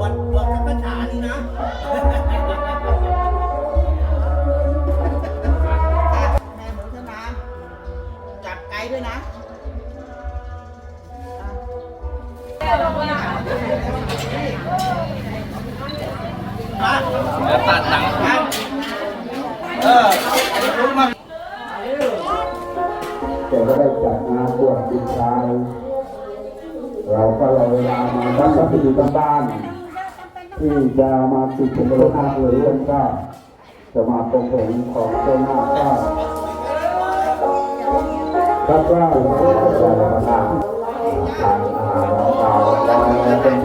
วัดวัดพระฉานี่นะ แม่หมูชนะจับไกลด้วยนะแล้วตัดหนังครับเออรู้มา แต่ก็ได้จัดงานบวชดิชา เราก็เลยเวลามาวัดพระพิธีบ้านที่จะมาติดเป็นโลหะหรือวันก็จะมาตรงผมของเจ้าหน้าก็ครับว่าเราจะมาทานทานอาหารเราเราเป็น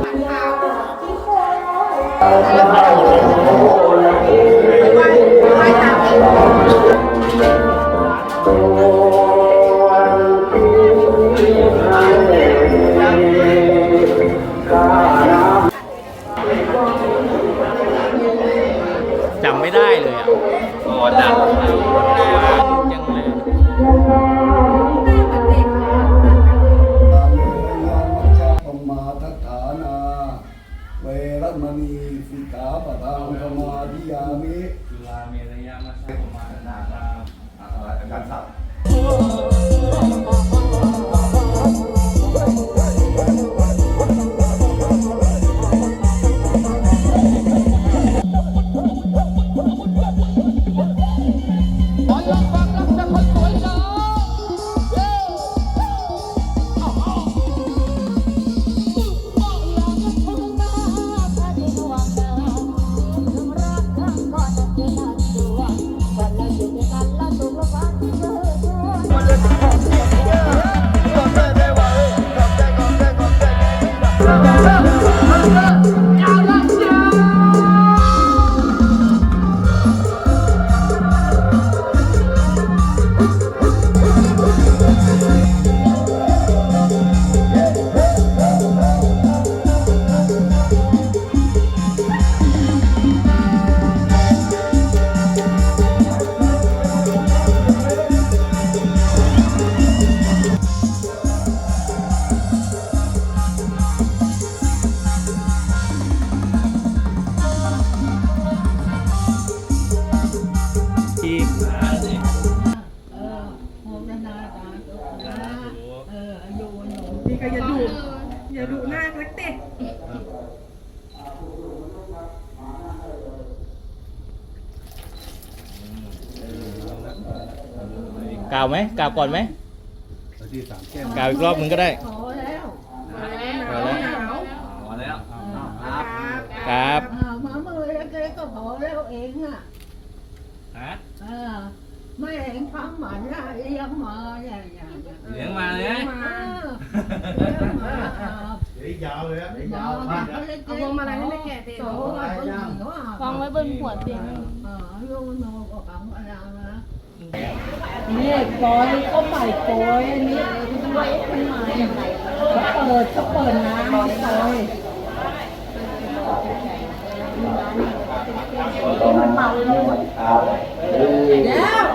จำไม่ได้เลยอะโอ้ดังยังเลยธรรมาทัฏฐานาเวรมณีสิกขาปะทังสมาธิยามิจุฬาเมรยามาใช้ประมาณนาราอาการสับที กล่าวไหมกล่าวก่อนไหมกล่าวอีกรอบมึงก็ได้พอแล้วพอแล้วหนาวพอแล้วครับครับอ่ามามือเล็กๆก็พอแล้วเองอะฮะเออไม่เห็นความหมันนะเลี้ยงมาอย่างเงี้ยเลี้ยงมาเลยเลี้ยงมาเลี้ยงมา อ่าเดี๋ยวยาวเลยอะเดี๋ยวยาวเอามากพวงมาลัยให้แม่แก่เตียงวางไว้บนหัวเตียงเออลูกโนก็ฟังอะไรนะนี่ปอยก็ใหม่ปอยอันนี้ไว้ทำไมเขาเปิดเขาเปิดน้ำปอยแล้ว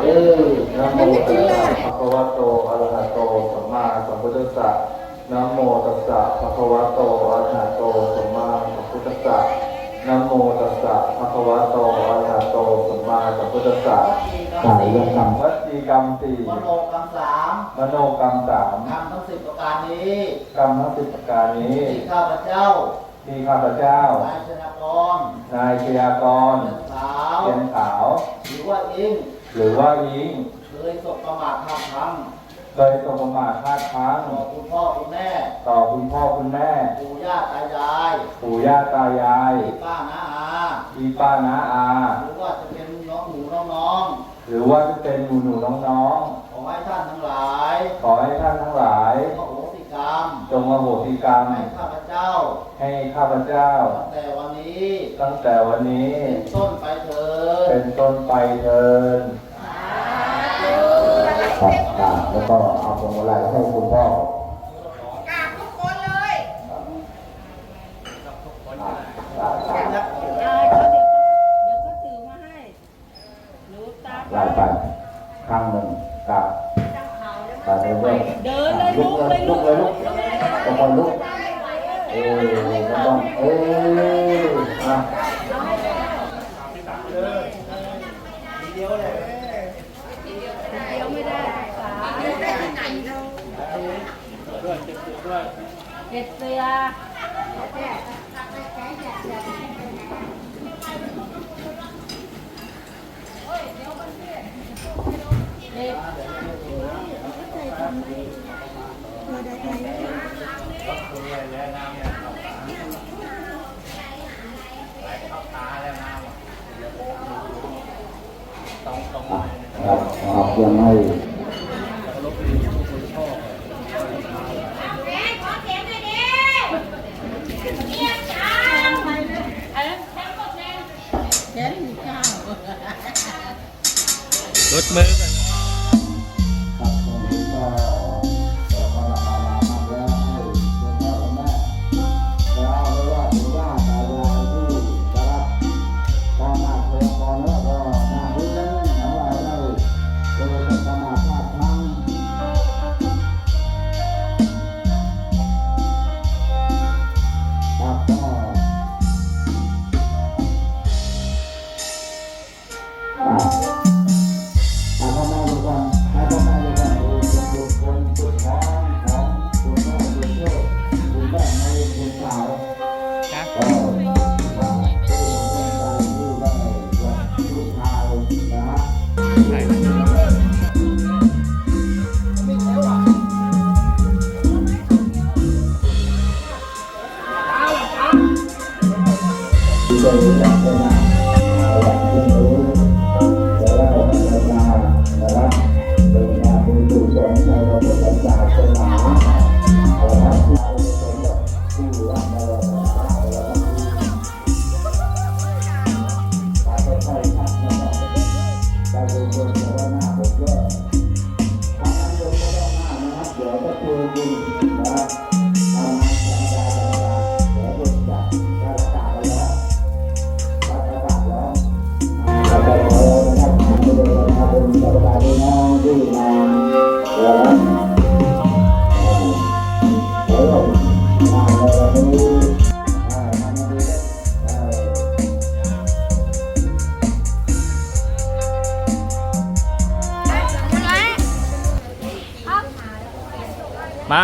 เออนะโมตัสสะภะคะวะโตอะระหะโตสัมมาสัมพุทธัสสะ นะโมตัสสะภะคะวะโตอะระหะโตสัมมาสัมพุทธัสสะนะโมตัสสะภะคะวะโตอะระหะโตสัมมาสัมพุทธัสสะกายกรรมวจีกรรมสี่มโนกรรมสามมโนกรรมสามทำทั้งสิบประการนี้กรรมทั้งสิบประการนี้ที่ข้าพเจ้าที่ข้าพเจ้านายชนากรนายชยากรเรื่องสาวเทียนขาว หรือว่าอิงหรือว่ายิงเคยสบประมาทพลาดพลั้ง เคยสมประมาทพลาดพลั้งต่อคุณพ่อคุณแม่ ต่อคุณพ่อคุณแม่ ปู่ย่าตายาย ปู่ย่าตายายพี่ป้าน้าอาพี่ป้าน้าอา หรือว่าจะเป็นน้องหนูน้องน้องหรือว่าจะเป็นหนูหนูๆน้องขอให้ท่านทั้งหลายๆขอให้ท่านทั้งหลายขอโหสิกรรมจงอโหสิกรรมให้ข้าพเจ้า ให้ข้าพเจ้า ตั้งแต่วันนี้ ตั้งแต่วันนี้ เป็นต้นไปเถิเป็ดนต้นไปเทิน ครับแล้วก็เอาพวงมาลัยให้คุณพ่อ แล้วน้ำเนี่ยเข้าตาไหลเข้าตาแล้วน้ำอะตรงตรงเลยครับยังไห้ลบลีรถมือ 更营养更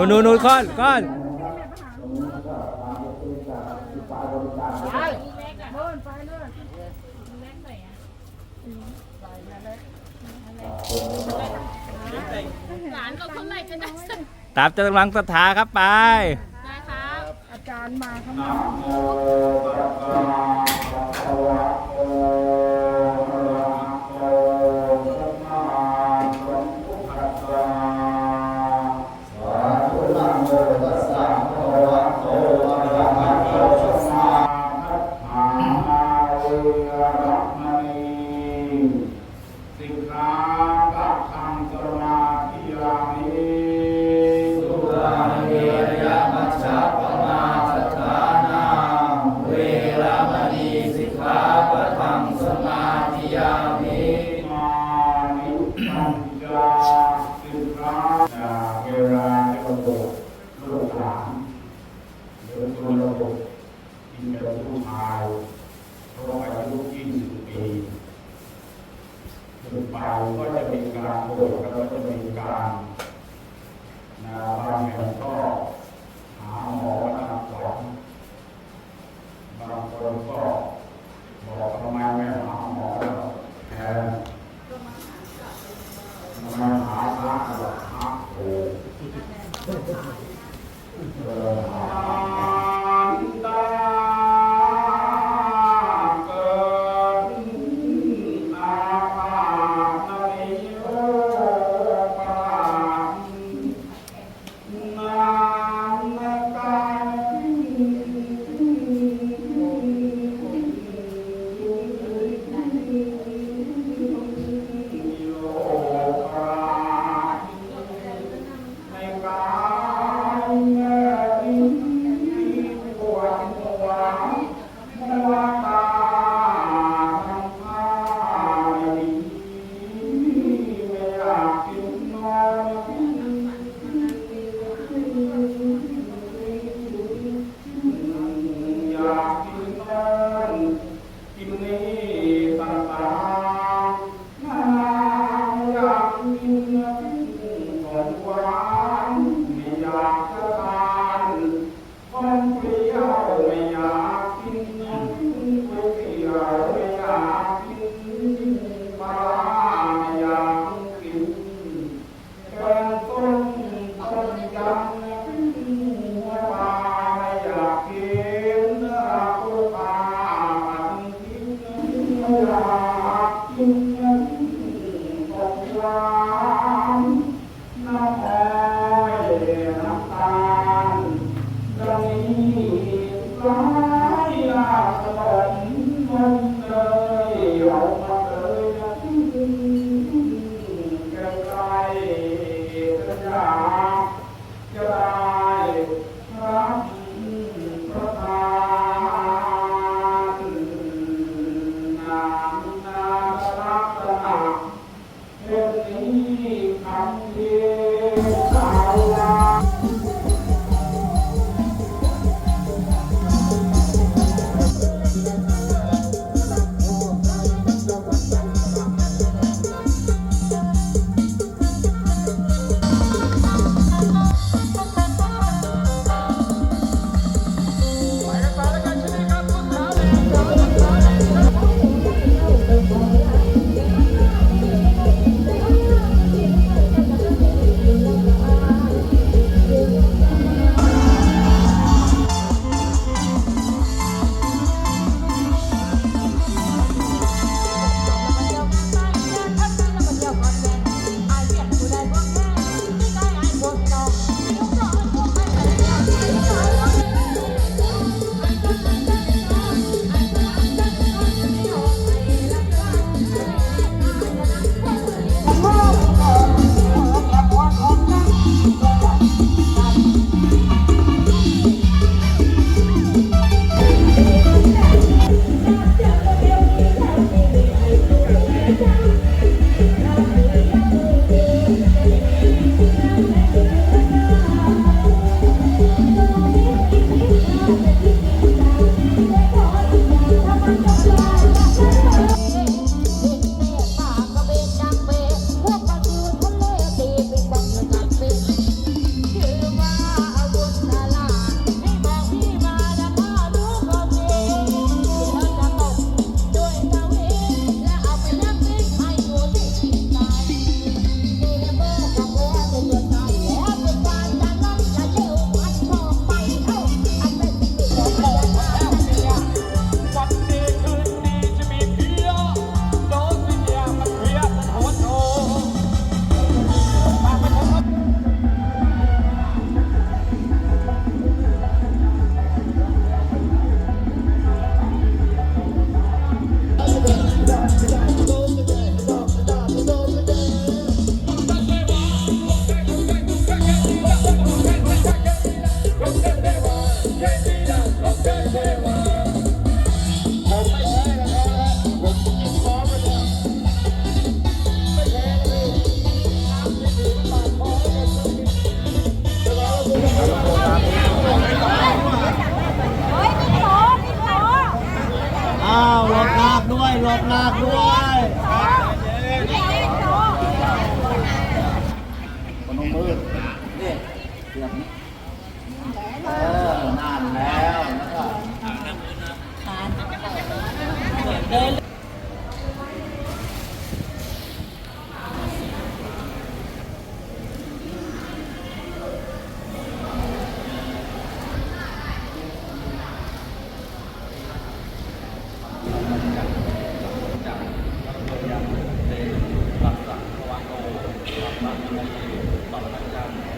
นูนูนูก้อนก้อนหลานเราเท่าไหร่จะได้สักตามจะลังศรัทธาครับไปไปครับ อาจารย์มาครับ อินทรลูกชายเพราะอายุ20ปีถึงไปก็จะมีการโกรธก็จะมีการนะบางแห่ก็หาหมอมะทำขวัญบางคนก็บอกทำไมา นี่เสียบเออนั่นแล้วแล้วก็เดินยังเป็นหลักสังวานโตหลักสังวานโตหลักสังวาน